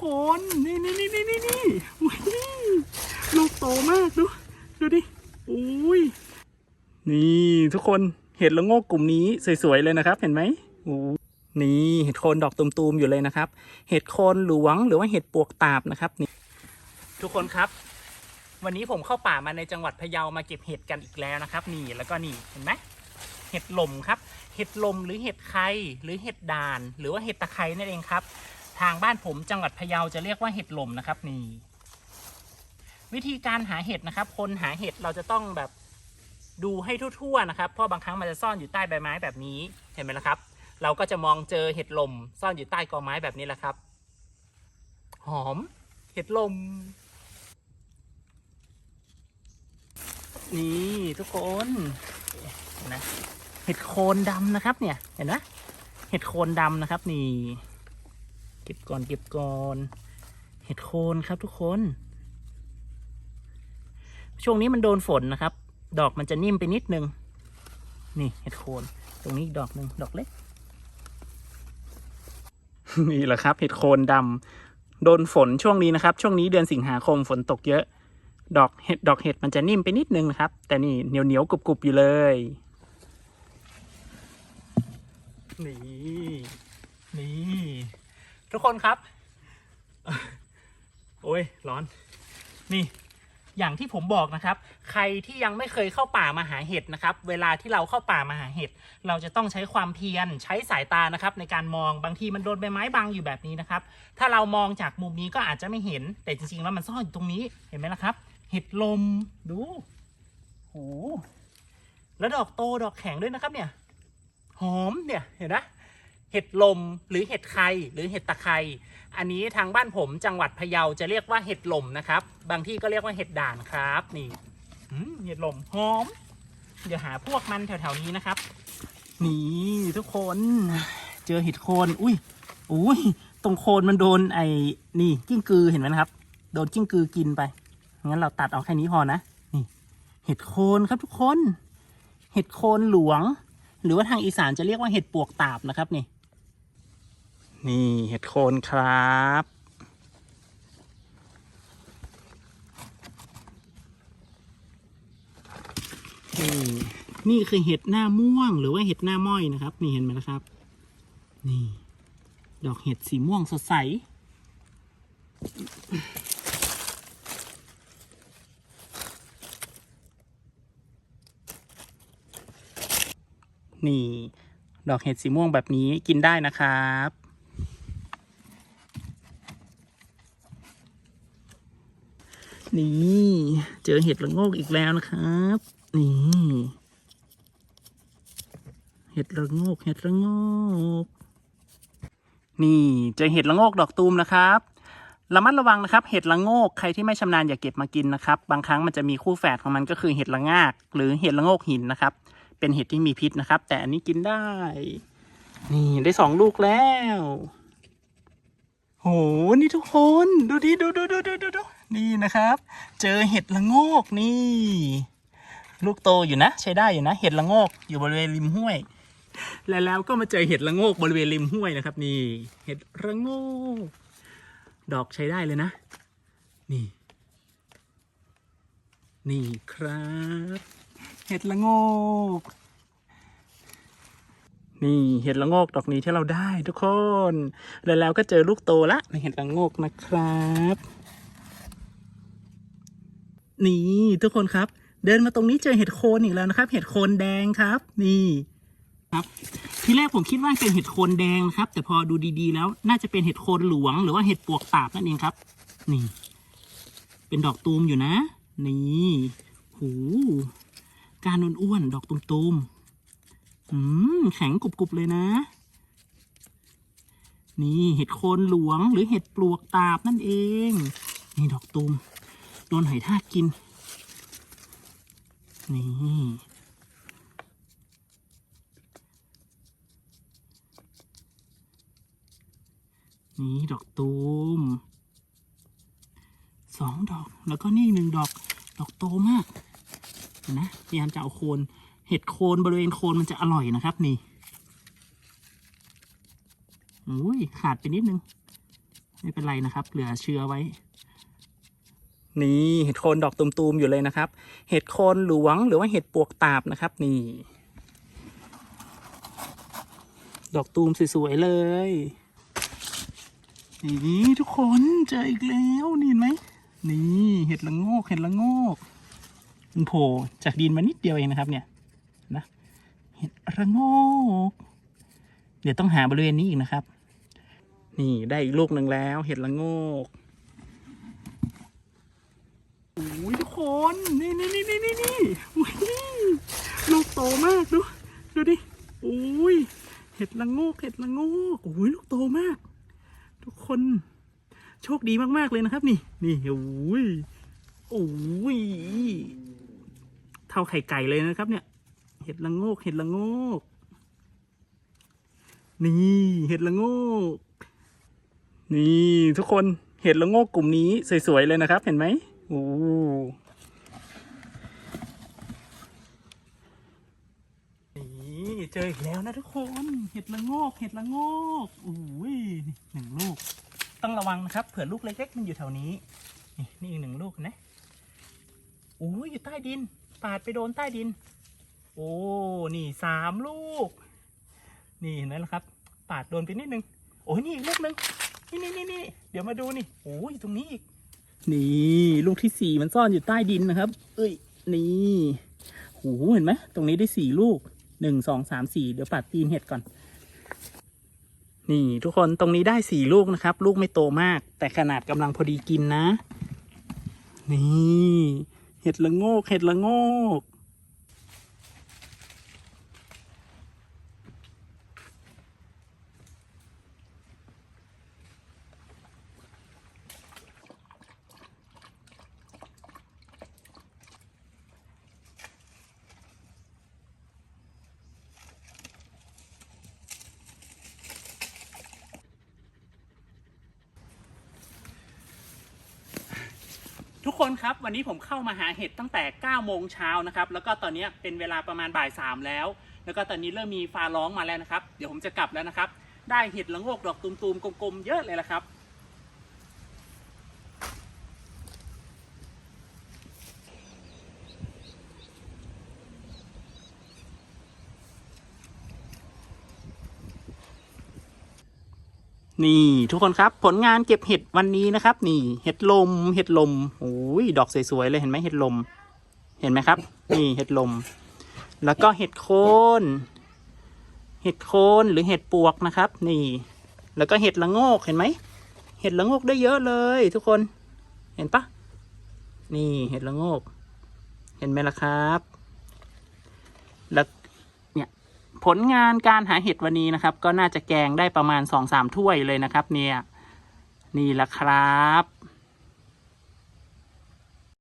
คนนี่นี่นี่นี่นี่นี่ลูกโตมากดู ดูดิอุ้ยนี่ทุกคนเห็ดละโงกกลุ่มนี้สวยๆเลยนะครับ เห็นไหมโอ้นี่เห็ดโคนดอกตูมๆอยู่เลยนะครับ เห็ดโคนหลวงหรือว่าเห็ดปวกตาบนะครับนี่ทุกคนครับ วันนี้ผมเข้าป่ามาในจังหวัดพะเยามาเก็บเห็ดกันอีกแล้วนะครับ นี่แล้วก็นี่เห็นไหมเห็ดลมครับ เห็ดลมหรือเห็ดไข่หรือเห็ดดาน หรือว่าเห็ดตะไคร้นั่นเองครับ ทางบ้านผมจังหวัดพะเยาจะเรียกว่าเห็ดลมนะครับนี่วิธีการหาเห็ดนะครับ คนหาเห็ดเราจะต้องแบบดูให้ทั่วๆนะครับ เพราะบางครั้งมันจะซ่อนอยู่ใต้ใบไม้แบบนี้เห็นไหมล่ะครับ เราก็จะมองเจอเห็ดลม ซ่อนอยู่ใต้กอไม้แบบนี้แหละครับ หอม เห็ดลม นี่ทุกคนเห็นนะเห็ดโคนดำนะครับเนี่ยเห็นไหมเห็ดโคนดำนะครับนี่ ก็บก่อนเก็บก่อน เห็ดโคนครับทุกคน ช่วงนี้มันโดนฝนนะครับ ดอกมันจะนิ่มไปนิดนึง นี่เห็ดโคน ตรงนี้อีกดอกหนึ่งดอกเล็ก นี่แหละครับ เห็ดโคนดำโดนฝนช่วงนี้นะครับ ช่วงนี้เดือนสิงหาคมฝนตกเยอะ ดอกเห็ดดอกเห็ดมันจะนิ่มไปนิดนึงนะครับ แต่นี่เหนียวเหนียวๆกรุบกรุบๆอยู่เลยนี่นี่ ทุกคนครับ โอ้ยร้อน นี่ อย่างที่ผมบอกนะครับ ใครที่ยังไม่เคยเข้าป่ามาหาเห็ดนะครับ เวลาที่เราเข้าป่ามาหาเห็ด เราจะต้องใช้ความเพียรใช้สายตานะครับ ในการมองบางทีมันโดนใบไม้บังอยู่แบบนี้นะครับ ถ้าเรามองจากมุมนี้ก็อาจจะไม่เห็น แต่จริงๆแล้วมันซ่อนอยู่ตรงนี้เห็นไหมล่ะครับ เห็ดลมดูโหแล้วดอกโตดอกแข็งด้วยนะครับเนี่ย หอมเนี่ยเห็นไหม เห็ดลมหรือเห็ดไข่หรือเห็ดตะไคร้อันนี้ทางบ้านผมจังหวัดพะเยาจะเรียกว่าเห็ดลมนะครับ บางที่ก็เรียกว่าเห็ดด่านครับนี่เห็ดลมหอม เดี๋ยวหาพวกมันแถวๆนี้นะครับ นี่ทุกคนเจอเห็ดโคนอุ้ยอุ้ยตรงโคนมันโดนไอ้นี่กิ้งกือเห็นไหมครับ โดนกิ้งกือกินไปงั้นเราตัดออกแค่นี้พอนะนี่ เห็ดโคนครับทุกคน เห็ดโคนหลวง หรือว่าทางอีสานจะเรียกว่าเห็ดปวกตาบนะครับนี่ นี่เห็ดโคนครับ นี่นี่คือเห็ดหน้าม่วงหรือว่าเห็ดหน้าม้อยนะครับ นี่เห็นไหมนะครับ นี่ ดอกเห็ดสีม่วงสดใสนี่ ดอกเห็ดสีม่วงแบบนี้กินได้นะครับ นี่ เจอเห็ดละโงกอีกแล้วนะครับ นี่ เห็ดละโงก เห็ดละโงก นี่เจอเห็ดละโงกดอกตูมนะครับระมัดระวังนะครับ เห็ดละโงกใครที่ไม่ชำนาญอย่าเก็บมากินนะครับ บางครั้งมันจะมีคู่แฝดของมันก็คือเห็ดละงาก หรือเห็ดละโงกหินนะครับ เป็นเห็ดที่มีพิษนะครับ แต่อันนี้กินได้ นี่ได้สองลูกแล้วโหนี่ทุกคน ดูดิดูดูดูดูดูดู นี่นะครับ เจอเห็ดละโงกนี่ ลูกโตอยู่นะ ใช้ได้อยู่นะ เห็ดละโงกอยู่บริเวณริมห้วย แล้วแล้วก็มาเจอเห็ดละโงกบริเวณริมห้วยนะครับ นี่ เห็ดละโงก ดอกใช้ได้เลยนะ นี่ นี่ครับ เห็ดละโงก นี่เห็ดละโงกดอกนี้ที่เราได้ทุกคน แล้วแล้วก็เจอลูกโตละในเห็ดละโงกนะครับ นี่ทุกคนครับ เดินมาตรงนี้เจอเห็ดโคนอีกแล้วนะครับ เห็ดโคนแดงครับ นี่ครับทีแรกผมคิดว่าเป็นเห็ดโคนแดงนะครับ แต่พอดูดีๆ แล้วน่าจะเป็นเห็ดโคนหลวง หรือว่าเห็ดปวกตาบนั่นเองครับ นี่ เป็นดอกตูมอยู่นะ นี่หูการอ้วนๆดอกตูมๆอืมแข็งกรุบๆเลยนะ นี่เห็ดโคนหลวงหรือเห็ดปลวกตาบนั่นเอง นี่ดอกตูม โดนไหทากกิน นี่ นี่ดอกตูมสองดอก แล้วก็นี่หนึ่งดอก ดอกโตมากนนะพยายามจะเอาโคน เห็ดโคนบริเวณโคนมันจะอร่อยนะครับ นี่อุ้ยขาดไปนิดนึง ไม่เป็นไรนะครับ เหลือเชื้อไว้ นี่เห็ดโคนดอกตุมๆอยู่เลยนะครับ เห็ดโคนหลวงหรือว่าเห็ดปวกตาบนะครับ นี่ ดอกตูมสวยๆเลยนี่ทุกคนเจออีกแล้วนี่เห็นไหมนี่เห็ดละโงกเห็ดละโงกมันโผล่จากดินมานิดเดียวเองนะครับ เนี่ยนะเห็ดระโงก เดี๋ยวต้องหาบริเวณนี้อีกนะครับ นี่ได้อีกลูกหนึ่งแล้ว เห็ดละโงกโอ้ยทุก คนนี่นี่นี่นี่นี่นี่ลูกโตมากดูดูดิโอ้ยเห็ดละโงกเห็ดละโงกโอ้ยลูกโตมาก ทุกคนโชคดีมากๆเลยนะครับ นี่ นี่โอ้ยโอ้ยเท่าไข่ไก่เลยนะครับ เนี่ย เห็ดละโงกเห็ดละโงกนี่เห็ดละโงกนี่ทุกคนเห็ดละโงกกลุ่มนี้สวยๆเลยนะครับ เห็นไหมโอ้นี่ เจออีกแล้วนะทุกคน เห็ดละโงกเห็ดละโงกโอ้ยหนึ่งลูก ต้องระวังนะครับ เผื่อลูกเล็กๆมันอยู่แถวนี้ นี่นี่อีกหนึ่งลูกนะโอ้ยอยู่ใต้ดิน ปาดไปโดนใต้ดิน โอ้นี่สามลูก นี่เห็นไหมล่ะครับ ปาดโดนไปนิดนึงโอ้ยนี่อีกลูกนึงนี่นี่นี่นี่เดี๋ยวมาดูนี่โอ้ยอยู่ตรงนี้อีกนี่ลูกที่สี่มันซ่อนอยู่ใต้ดินนะครับ เอ้ยนี่โหเห็นไหมตรงนี้ได้สี่ลูก หนึ่งสองสามสี่เดี๋ยวปัดตีนเห็ดก่อน นี่ทุกคนตรงนี้ได้สี่ลูกนะครับ ลูกไม่โตมาก แต่ขนาดกำลังพอดีกินนะ นี่ เห็ดละโงก เห็ดละโงก ทุกคนครับวันนี้ผมเข้ามาหาเห็ดตั้งแต่ 9 โมงเช้านะครับ แล้วก็ตอนนี้เป็นเวลาประมาณบ่ายสามแล้ว แล้วก็ตอนนี้เริ่มมีฟ้าร้องมาแล้วนะครับ เดี๋ยวผมจะกลับแล้วนะครับ ได้เห็ดละโงกดอกตูมๆกลมๆเยอะเลยละครับ นี่ทุกคนครับผลงานเก็บเห็ดวันนี้นะครับ นี่เห็ดลม เห็ดลมโอ้ยดอกสวยๆเลยเห็นไหมเห็ดลม เห็นไหมครับ นี่เห็ดลม แล้วก็เห็ดโคนเห็ดโคนหรือเห็ดปวกนะครับ นี่ แล้วก็เห็ดละโงกเห็นไหมเห็ดละโงกได้เยอะเลย ทุกคน เห็นปะนี่เห็ดละโงก เห็นไหมล่ะครับ แล้ว ผลงานการหาเห็ดวันนี้นะครับ ก็น่าจะแกงได้ประมาณสองสามถ้วยเลยนะครับ เนี่ย นี่แหละครับ